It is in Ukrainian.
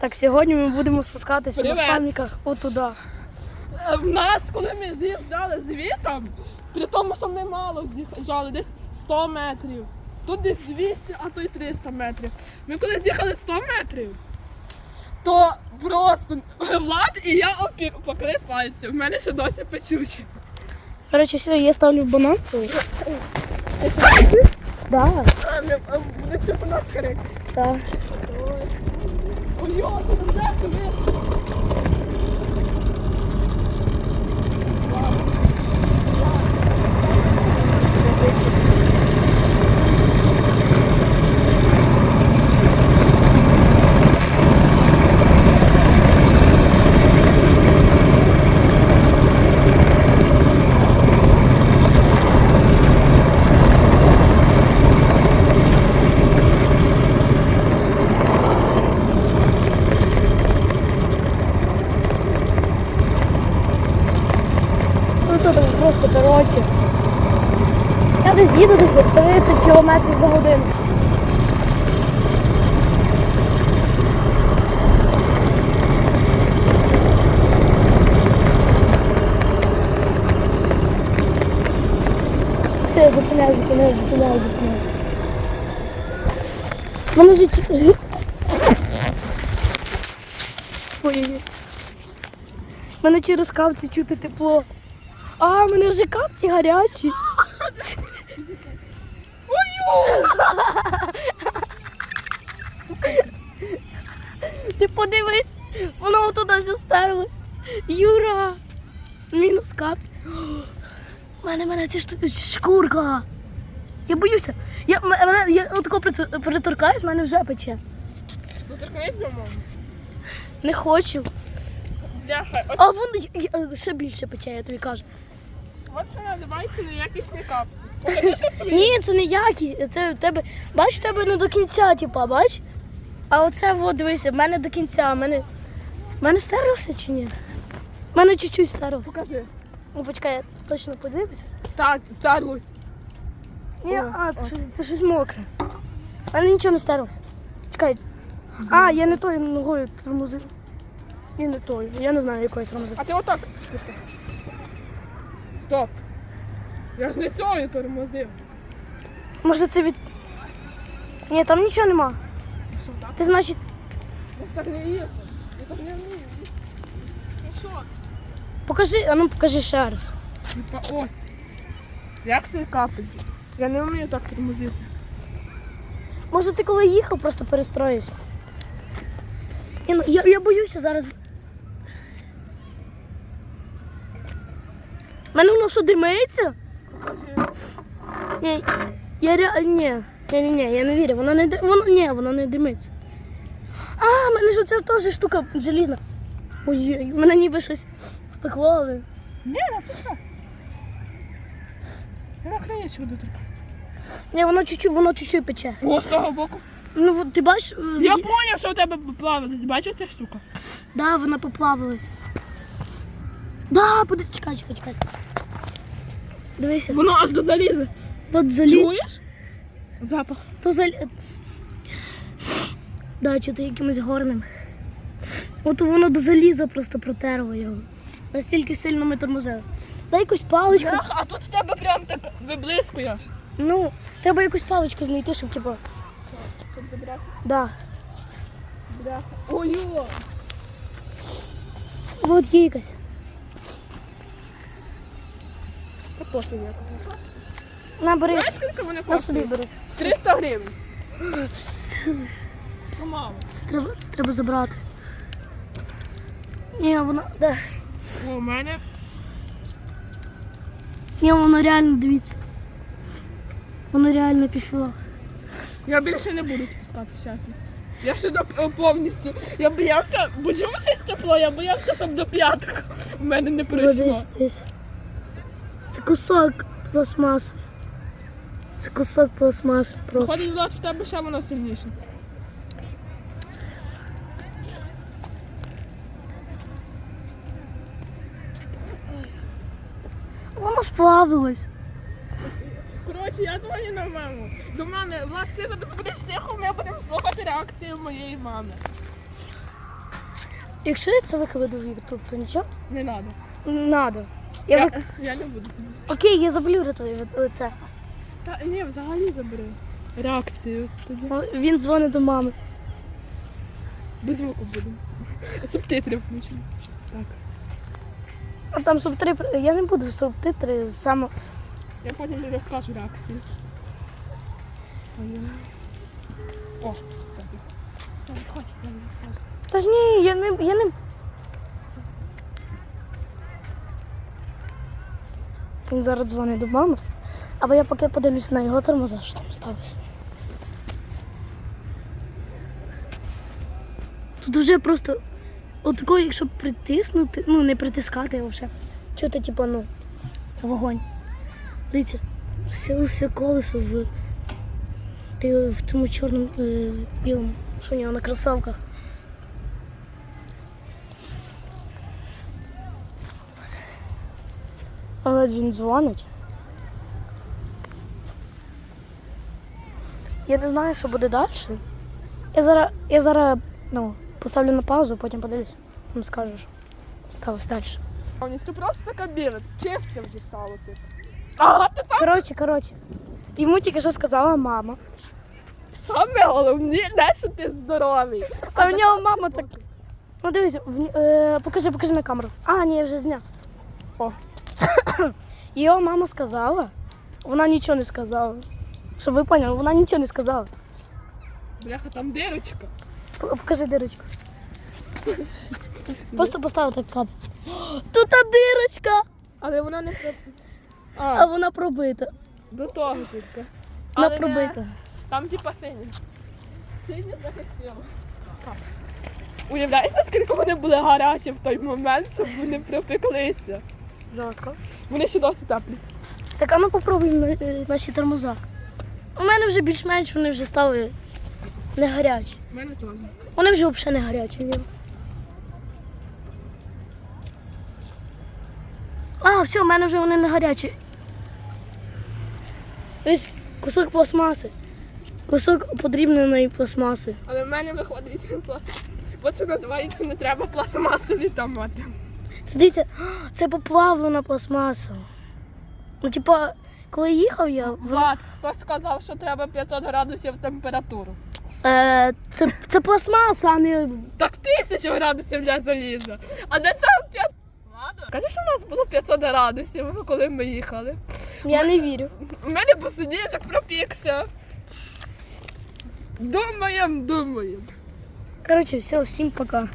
Так, сьогодні ми будемо спускатися на Привет. саміках отуда. Е, В нас, коли ми з'їжджали звітом, при тому, що ми мало з'їжджали, десь 100 метрів. Тут десь 200, а то й 300 метрів. Ми коли з'їхали 100 метрів, то просто Влад і я опікли пальці. В мене ще досі печучі. Коротше, все, я ставлю банан. Да, А, ми- а, Буде чути наш крик. да. Ой, йо, тут вже сюди. Ну тут просто коротше. Я десь їду десь 30 км за годину. Все, я зупиняю, зупиняю, зупиняю, зупиняю. Мене життя. Ой-ой-ой. Мене через капці чути тепло. А, в мене вже капці гарячі. Ти подивись, воно туди все стерлось. Юра. Мінус капці. У мене, мене шту- шкурка. Я боюся. Я, мене, я отако приторкаюсь, мене вже пече. Доторкнись до мами. Не хочу. Бляха, ось А воно ще більше пече, я тобі кажу. От що називається неякісні капці. Ні, це не якість. Це в тебе. Бач, в тебе не до кінця, типа, бач? А оце от, дивися, в мене до кінця. В мене. В мене стерлося чи ні? В мене чуть-чуть стерлося. Покажи. Ну почекай, я точно подивлюсь. Так, старлось. Ні, О, а, це, щось- це щось мокре. В мене нічого не стерлося. Чекай. А, я не тою ногою тормозив. І не тою. Я не знаю, якою тормозив. А ти отак. Стоп. Я ж не цією тормозив. Може це від. Ні, там нічого нема. Що так? Ти значить. Я ж так не їжджу. Я так не вмію. Ну що? Покажи, а ну покажи ще раз. Типа ось. Як це капеться? Я не вмію так тормозити. Може ти коли їхав, просто перестроївся. Я, ну, я, я боюся зараз. Мене воно що? Покажи. Ні, я ре... ні, ні, ні, ні, я не вірю, воно не воно, ні, воно не димиться. А, мене ж це теж штука желізна. Ой, мене ніби щось впекло, але. Ні, не пише. Я на краєчку буду торкати. Ні, воно чуть-чуть, воно чуть-чуть пече. О, з того боку. Ну, от ти бачиш, Я від- зрозумів, що у тебе плавиться. Бачиш ця штука? Да, вона поплавилась. Да, поди, чекай, чекай, чекай. Дивися. Воно аж до заліза. От залі... Чуєш? Запах. То залі... Да, чути якимось горним. От воно до заліза просто протерло його. Настільки сильно ми тормозили. Дай якусь паличку. Бляха, а тут в тебе прям так виблискує. Ну, треба якусь паличку знайти, щоб типу. Щоб забрати. Да. Бляха. Ой-о! От є якась. Та пофіг як. На, бери. Знаєш, скільки вони На собі коштують? бери. 300 гривень. Ну, мало. Це треба, це треба забрати. Ні, воно. Да. О, у мене Ні, воно реально, дивіться. Воно реально пішло. Я більше не буду спускатися, чесно. Я ще до е, повністю. Я боявся, бо чому щось тепло, я боявся, щоб до п'яток в мене не прийшло. десь, десь. Це кусок пластмаси. Це кусок пластмаси просто. Ходить Влад, в тебе ще воно сильніше. Воно сплавилось. Коротше, я дзвоню на маму. До мами, Влад, ти зараз будеш тихо, ми будемо слухати реакцію моєї мами. Якщо я це викладу в YouTube, то нічого? Не треба. Надо. Я Я, я не буду. Окей, я заблюрю твоє лице. Та ні, взагалі забери. Реакцію тоді. О, Він дзвонить до мами. Без звуку будемо. Субтитрів включимо. Так. А там субтитри. Я не буду субтитри саме. Я потім тобі розкажу реакцію. О. Все, хоч, я не розкажу. Та ж ні, я не. Я не... Він зараз дзвонить до мами. Або я поки подивлюся на його тормоза, що там сталося. Тут вже просто отако, якщо притиснути, ну не притискати вже. Чути, типу, ну, вогонь. Дивіться, все, все колесо в, в тому чорному е, білому, що у нього на кросовках. Але він дзвонить. Я не знаю, що буде далі. Я зараз, я зараз ну, поставлю на паузу, потім подивлюся. Вам скажу, що сталося далі. Це просто біла. Чисте вже стало тут. Ага, ти так Коротше, коротше. Йому тільки що сказала мама. саме головне, не що ти здоровий. А в нього мама так. Ну дивися, в, е, покажи, покажи на камеру. А, ні, я вже зняв. О. Його мама сказала. Вона нічого не сказала. Щоб ви поняли, вона нічого не сказала. Бляха, там дирочка. П- Покажи дирочку. Просто постав так капець. Тут та дирочка, Але вона не про. а А, вона пробита. до того тільки. Вона Але не- пробита. Там типа сині. Сині захистило. Уявляєш, наскільки вони були гарячі в той момент, щоб вони припеклися. Жорстко. Вони ще досі теплі. Так, а ну попробуємо е, наші тормоза. У мене вже більш-менш вони вже стали не гарячі. У мене теж. Вони вже взагалі не гарячі. А, все, в мене вже вони не гарячі. Ось кусок пластмаси. Кусок подрібненої пластмаси. Але в мене виходить пластмас. От що називається не треба пластмасові томати. Це дивіться, це поплавлена пластмаса. Ну, типа, коли їхав я, Влад, хтось сказав, що треба 500 градусів температуру. е, це, це пластмаса, а не. Так тисячу градусів для заліза. А де це 5? Ладно. Кажи, що в нас було 500 градусів, коли ми їхали. Я не вірю. У мене босоніжок пропікся. Думаєм, думаєм. Коротше, все, всім пока.